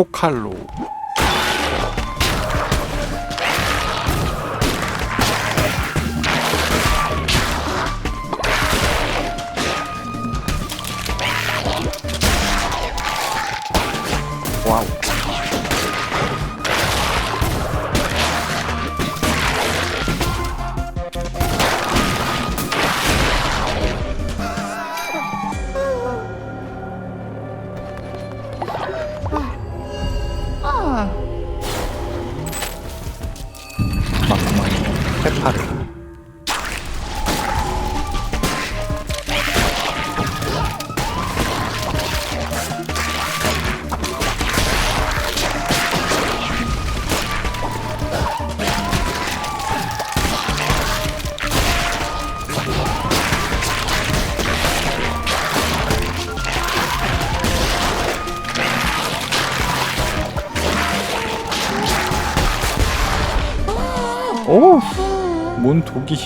포칼로 뭔 독이.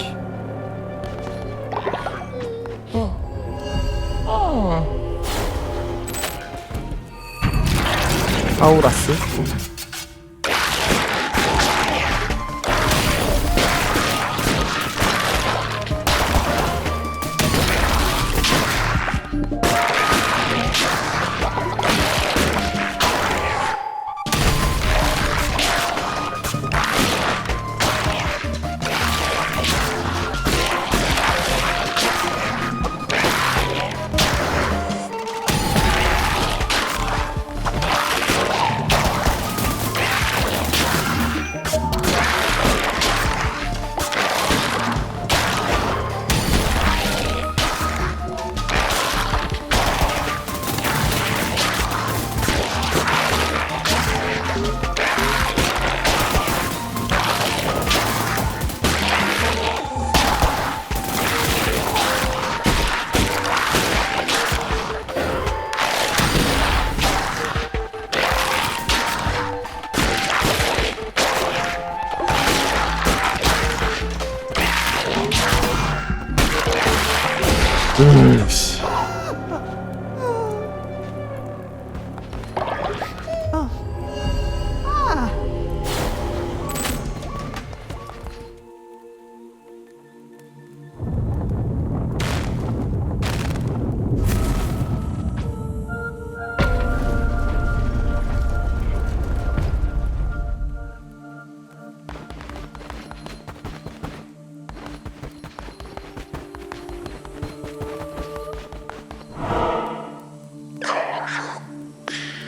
아우라스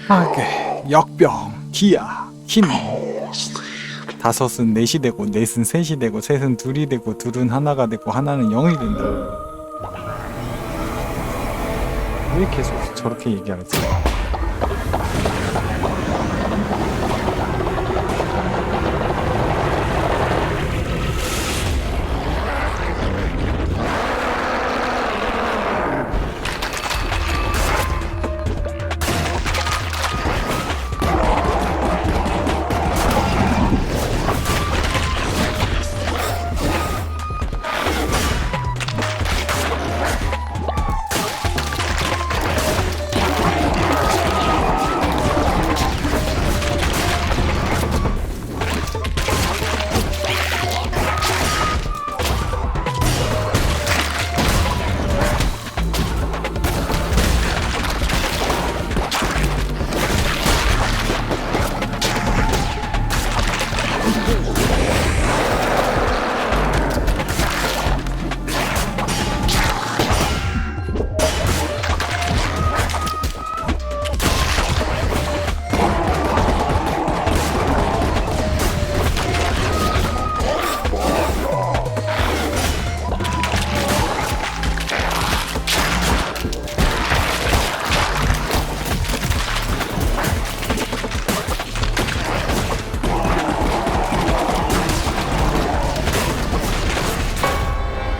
하게 역병 기아 힘. 다섯은 넷이 되고 넷은 셋이 되고 셋은 둘이 되고 둘은 하나가 되고 하나는 영이 된다. 왜 계속 저렇게 얘기하지?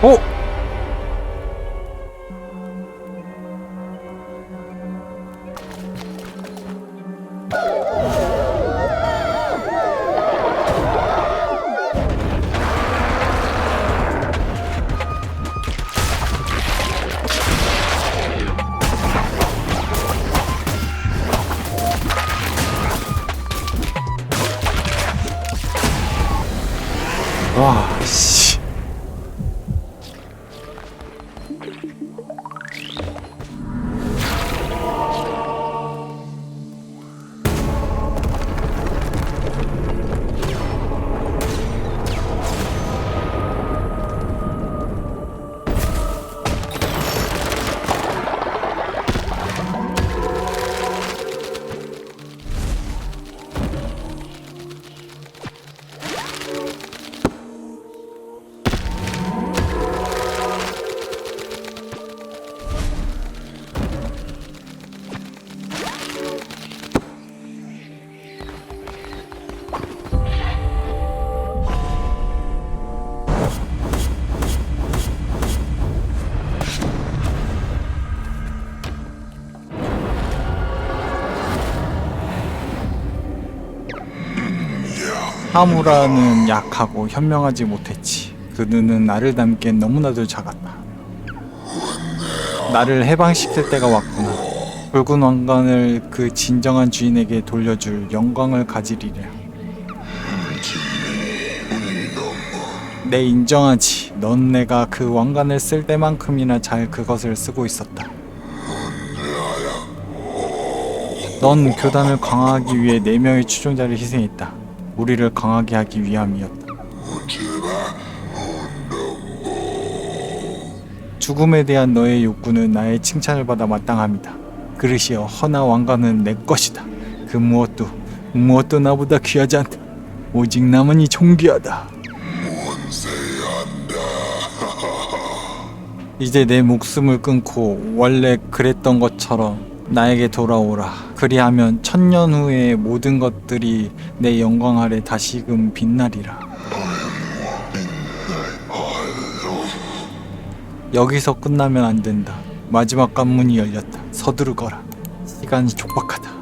お。わあし。 하무라는 약하고 현명하지 못했지. 그 눈은 나를 닮기엔 너무나도 작았다. 나를 해방시킬 때가 왔구나. 붉은 왕관을 그 진정한 주인에게 돌려줄 영광을 가지리랴. 내 인정하지. 넌 내가 그 왕관을 쓸 때만큼이나 잘 그것을 쓰고 있었다. 넌 교단을 강화하기 위해 네 명의 추종자를 희생했다. 우리를 강하게 하기 위함이었다. 죽음에 대한 너의 욕구는 나의 칭찬을 받아 마땅합니다. 그릇이여 허나 왕관은 내 것이다. 그 무엇도 무엇도 나보다 귀하지 않다. 오직 나만이 존귀하다. 이제 내 목숨을 끊고 원래 그랬던 것처럼 나에게 돌아오라. 그리하면 천년 후에 모든 것들이 내 영광 아래 다시금 빛나리라. 여기서 끝나면 안 된다. 마지막 관문이 열렸다. 서두르거라. 시간이 촉박하다.